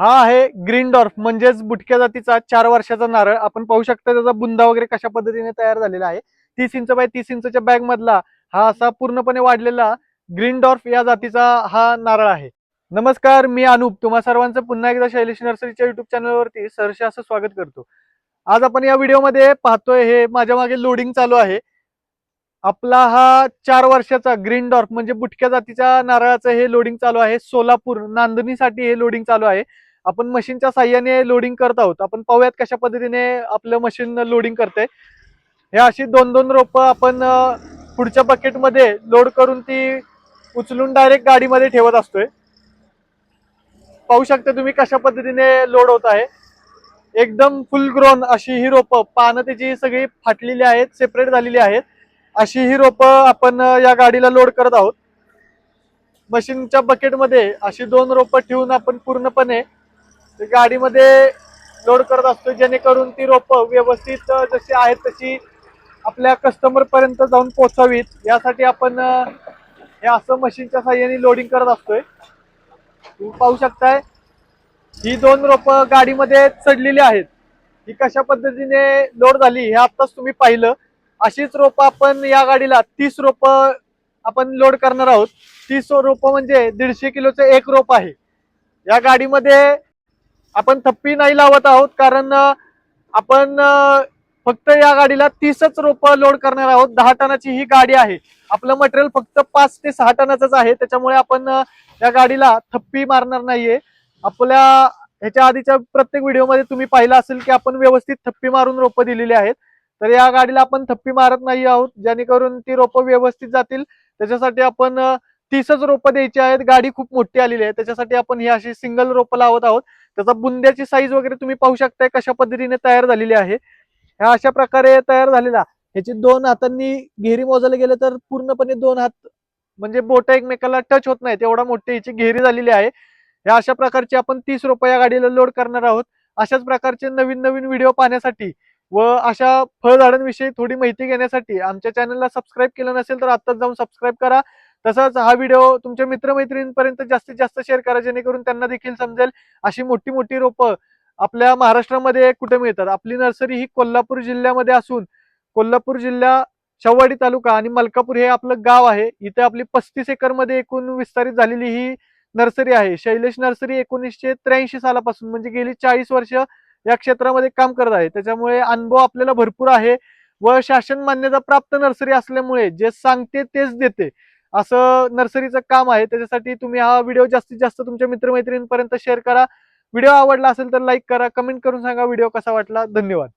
हा आहे green dwarf म्हणजेच बुटक्या जातीचा चार वर्षाचा नारळ. आपण पाहू शकता त्याचा बुंदा वगैरे कशा पद्धतीने तयार झालेला आहे. तीस इंच बाय तीस इंचच्या बॅग मधला हा असा पूर्णपणे वाढलेला ग्रीन डॉर्फ या जातीचा हा नारळ आहे. नमस्कार मी अनुप. तुम्हा सर्वांचं पुन्हा एकदा शैलेश नर्सरीच्या युट्यूब चॅनलवरती सरसे असं स्वागत करतो. आज आपण या व्हिडिओमध्ये पाहतोय हे माझ्या मागे लोडिंग चालू आहे. आपला हा चार वर्षाचा ग्रीन डॉर्फ म्हणजे बुटक्या जातीच्या नारळाचं हे लोडिंग चालू आहे. सोलापूर नांदणीसाठी हे लोडिंग चालू आहे. आपण मशीनच्या साह्याने लोडिंग करत आहोत. आपण पाहूयात कशा पद्धतीने आपलं मशीन लोडिंग करते. हे अशी दोन दोन रोपं आपण पुढच्या बकेटमध्ये लोड करून ती उचलून डायरेक्ट गाडीमध्ये ठेवत असतोय. पाहू शकता तुम्ही कशा पद्धतीने लोड होत आहे. एकदम फुल ग्रोन अशी ही रोपं पानं त्याची सगळी फाटलेली आहेत सेपरेट झालेली आहेत. अशी ही रोपं आपण या गाडीला लोड करत आहोत. मशीनच्या बकेटमध्ये अशी दोन रोपं ठेवून आपण पूर्णपणे गाडीमध्ये लोड करत असतो जेणेकरून ती रोपं व्यवस्थित जशी आहेत तशी आपल्या कस्टमर पर्यंत जाऊन पोहोचावीत. यासाठी आपण हे असं मशीनच्या साह्याने लोडिंग करत असतोय. तुम्ही पाहू शकताय ही दोन रोपं गाडीमध्ये चढलेली आहेत. ही कशा पद्धतीने लोड झाली हे आत्ताच तुम्ही पाहिलं. अशीच रोपं आपण या गाडीला तीस रोपं आपण लोड करणार आहोत. तीस रोपं म्हणजे दीडशे किलोचं एक रोप आहे. या गाडीमध्ये आपण थप्पी नाही लावत आहोत कारण आपण फक्त या गाडीला तीसच रोपं लोड करणार आहोत. दहा टनाची ही गाडी आहे. आपलं मटेरियल फक्त पाच ते सहा टनाचंच आहे. त्याच्यामुळे आपण या गाडीला थप्पी मारणार नाहीये. आपल्या ह्याच्या आधीच्या प्रत्येक व्हिडिओमध्ये तुम्ही पाहिलं असेल की आपण व्यवस्थित थप्पी मारून रोपं दिलेली आहेत. तर या गाडीला आपण थप्पी मारत नाही आहोत. जेणेकरून ती रोपं व्यवस्थित जातील. त्याच्यासाठी आपण तीसच रोपं द्यायची आहेत गाडी खूप मोठी आलेली आहे. त्याच्यासाठी आपण ही अशी सिंगल रोपं लावत आहोत. त्याचा बुंद्याची साईज वगैरे तुम्ही पाहू शकताय कशा पद्धतीने तयार झालेली आहे. ह्या अशा प्रकारे तयार झालेला. ह्याची दोन हातांनी घेरी मोजायला गेलं तर पूर्णपणे दोन हात म्हणजे बोट एकमेकाला टच होत नाहीत. एवढा मोठी ह्याची घेरी झालेली आहे. ह्या अशा प्रकारची आपण तीस रुपये या गाडीला लोड करणार आहोत. अशाच प्रकारचे नवीन नवीन व्हिडिओ पाहण्यासाठी व अशा फळझाडांविषयी थोडी माहिती घेण्यासाठी आमच्या चॅनलला सबस्क्राईब केलं नसेल तर आत्ताच जाऊन सबस्क्राईब करा. तसंच हा व्हिडिओ तुमच्या मित्रमैत्रिणींपर्यंत जास्तीत जास्त शेअर करा जेणेकरून त्यांना देखील समजेल अशी मोठी मोठी रोपं आपल्या महाराष्ट्रामध्ये कुठे मिळतात. आपली नर्सरी ही कोल्हापूर जिल्ह्यामध्ये असून कोल्हापूर जिल्हा शहावाडी तालुका आणि मलकापूर हे आपलं गाव आहे. इथे आपली पस्तीस एकरमध्ये एकूण विस्तारित झालेली ही नर्सरी आहे. शैलेश नर्सरी एकोणीसशे त्र्याऐंशी सालापासून म्हणजे गेली चाळीस वर्ष या क्षेत्रामध्ये काम करत आहे. त्याच्यामुळे अनुभव आपल्याला भरपूर आहे व शासन मान्यता प्राप्त नर्सरी असल्यामुळे जे सांगते तेच देते. असं नर्सरीचं काम आहे. त्याच्यासाठी तुम्ही हा व्हिडिओ जास्तीत जास्त तुमच्या मित्रमैत्रिणींपर्यंत शेअर करा. व्हिडिओ आवडला असेल तर लाईक करा. कमेंट करून सांगा व्हिडिओ कसा वाटला. धन्यवाद.